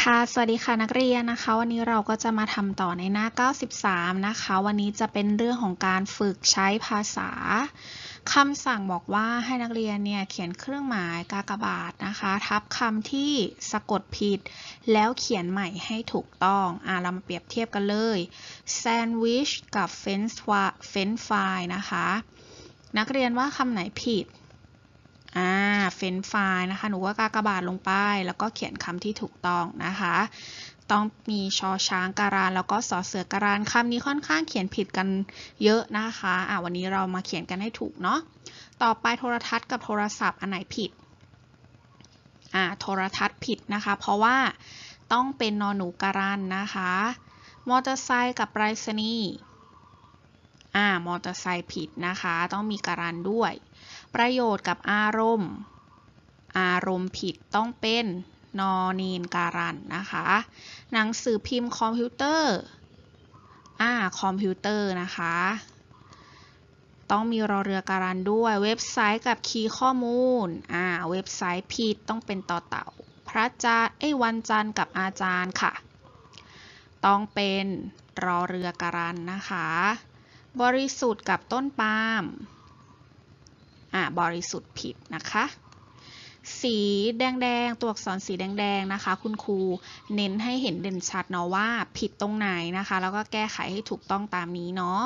ค่ะ สวัสดีค่ะนักเรียนนะคะ วันนี้เราก็จะมาทำต่อในหน้า 93 นะคะ วันนี้จะเป็นเรื่องของการฝึกใช้ภาษาคำสั่งบอกว่าให้นักเรียนเนี่ยเขียนเครื่องหมายกากบาทนะคะ ทับคำที่สะกดผิด แล้วเขียนใหม่ให้ถูกต้อง อะเรามาเปรียบเทียบกันเลยแซนด์วิชกับเฟนฟรายเฟนฟรายนะคะ นักเรียนว่าคำไหนผิด อ่า เฟนไฟล์นะคะ หนูก็กากบาทลงไป แล้วก็เขียนคำที่ถูกต้องนะคะ ต้องมีชอช้างการาน แล้วก็สอเสือการานคำนี้ค่อนข้างเขียนผิดกันเยอะนะคะอ่าวันนี้เรามาเขียนกันให้ถูกเนาะ ต่อไปโทรทัศน์กับโทรศัพท์อันไหนผิดอ่าโทรทัศน์ผิดนะคะ เพราะว่าต้องเป็นนอนหนูการันนะคะ มอเตอร์ไซค์กับไปรษณีย์อ่ามอเตอร์ไซค์ผิดนะคะ ต้องมีการันด้วย ประโยชน์กับอารมณ์ อารมณ์ผิดต้องเป็นนอนีนการันนะคะ หนังสือพิมพ์คอมพิวเตอร์อ่าคอมพิวเตอร์นะคะ ต้องมีรอเรือการันด้วย เว็บไซต์กับคีย์ข้อมูลอ่าเว็บไซต์ผิดต้องเป็นต่อเต่า พระจันทร์เอ้วันจันทร์กับอาจารย์ค่ะ ต้องเป็นรอเรือการันนะคะ บริสุทธิ์กับต้นปาล์มอ่าบริสุทธิ์ผิดนะคะ สีแดงๆ ตัวอักษรสีแดงๆ นะคะ คุณครูเน้นให้เห็นเด่นชัดเนาะว่าผิดตรงไหนนะคะ แล้วก็แก้ไขให้ถูกต้องตามนี้เนาะ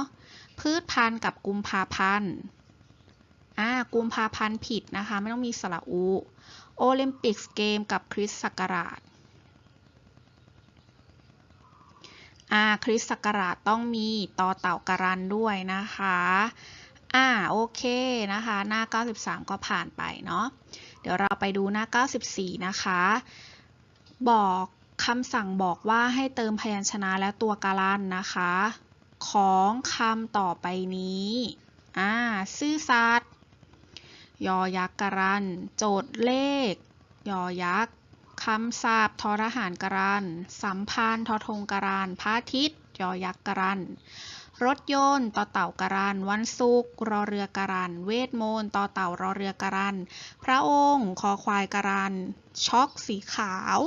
พืชพันธุ์กับกุมภาพันธ์ อ่า กุมภาพันธ์ผิดนะคะ ไม่ต้องมีสระอุ โอลิมปิกเกมกับคริสต์ศักราช อ่า คริสต์ศักราชต้องมีต่อเต่าการันด้วยนะคะ อ่า โอเคนะคะ หน้า 93 ก็ผ่านไปเนาะ เดี๋ยวเราไปดูหน้า 94 นะคะ บอกคำสั่งบอกว่าให้เติมพยัญชนะและตัวการันนะคะ ของคำต่อไปนี้อ่าซื่อสัตย์ยอยักษ์การัน โจทย์เลข ยอยักษ์คำศัพท์ทอทหารการัน สัมพันธ์ทอทงการันพระอาทิตย์ ยอยักษ์การัน รถยนต์ต่อเต่าการัน วันศุกร์รอเรือการัน เวทมนต์ต่อเต่ารอเรือการัน พระองค์คอควายการัน ช็อกสีขาว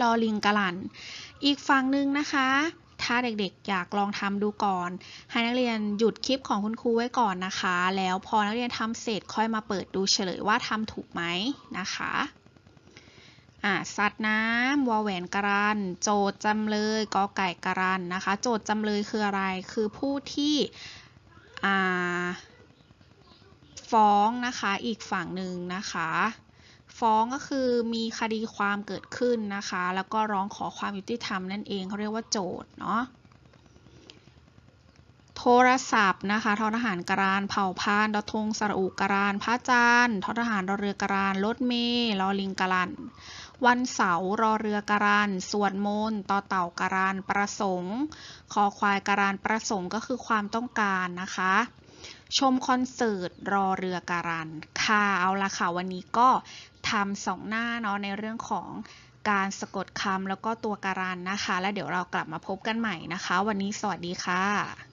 ลอลิงการัน อีกฝั่งหนึ่งนะคะ ถ้าเด็กๆอยากลองทำดูก่อน ให้นักเรียนหยุดคลิปของคุณครูไว้ก่อนนะคะ แล้วพอนักเรียนทำเสร็จค่อยมาเปิดดูเฉลยว่าทำถูกไหมนะคะ อ่าสัตว์น้ำวอแหวนกรัน โจทย์จำเลยกอไก่การันนะคะ โจทย์จำเลยคืออะไร คือผู้ที่อ่าฟ้องนะคะอีกฝั่งหนึ่งนะคะ ฟ้องก็คือมีคดีความเกิดขึ้นนะคะ แล้วก็ร้องขอความยุติธรรมนั่นเองเขาเรียกว่าโจทย์เนาะโทรศัพท์นะคะทอทหารการานเผ่าพานดอทงสระอุการานพระจันทร์ทอทหารรอเรือการานรถเมล์ลอลิงการัน วันเสาร์รอเรือการานส่วดมนต์ต่อเต่าการานประสงค์ คอควายการานประสงค์ก็คือความต้องการนะคะ ชมคอนเสิร์ตรอเรือการันค่ะเอาละค่ะวันนี้ก็ทำสองหน้าเนาะในเรื่องของการสะกดคำแล้วก็ตัวการันนะคะ แล้วเดี๋ยวเรากลับมาพบกันใหม่นะคะ วันนี้สวัสดีค่ะ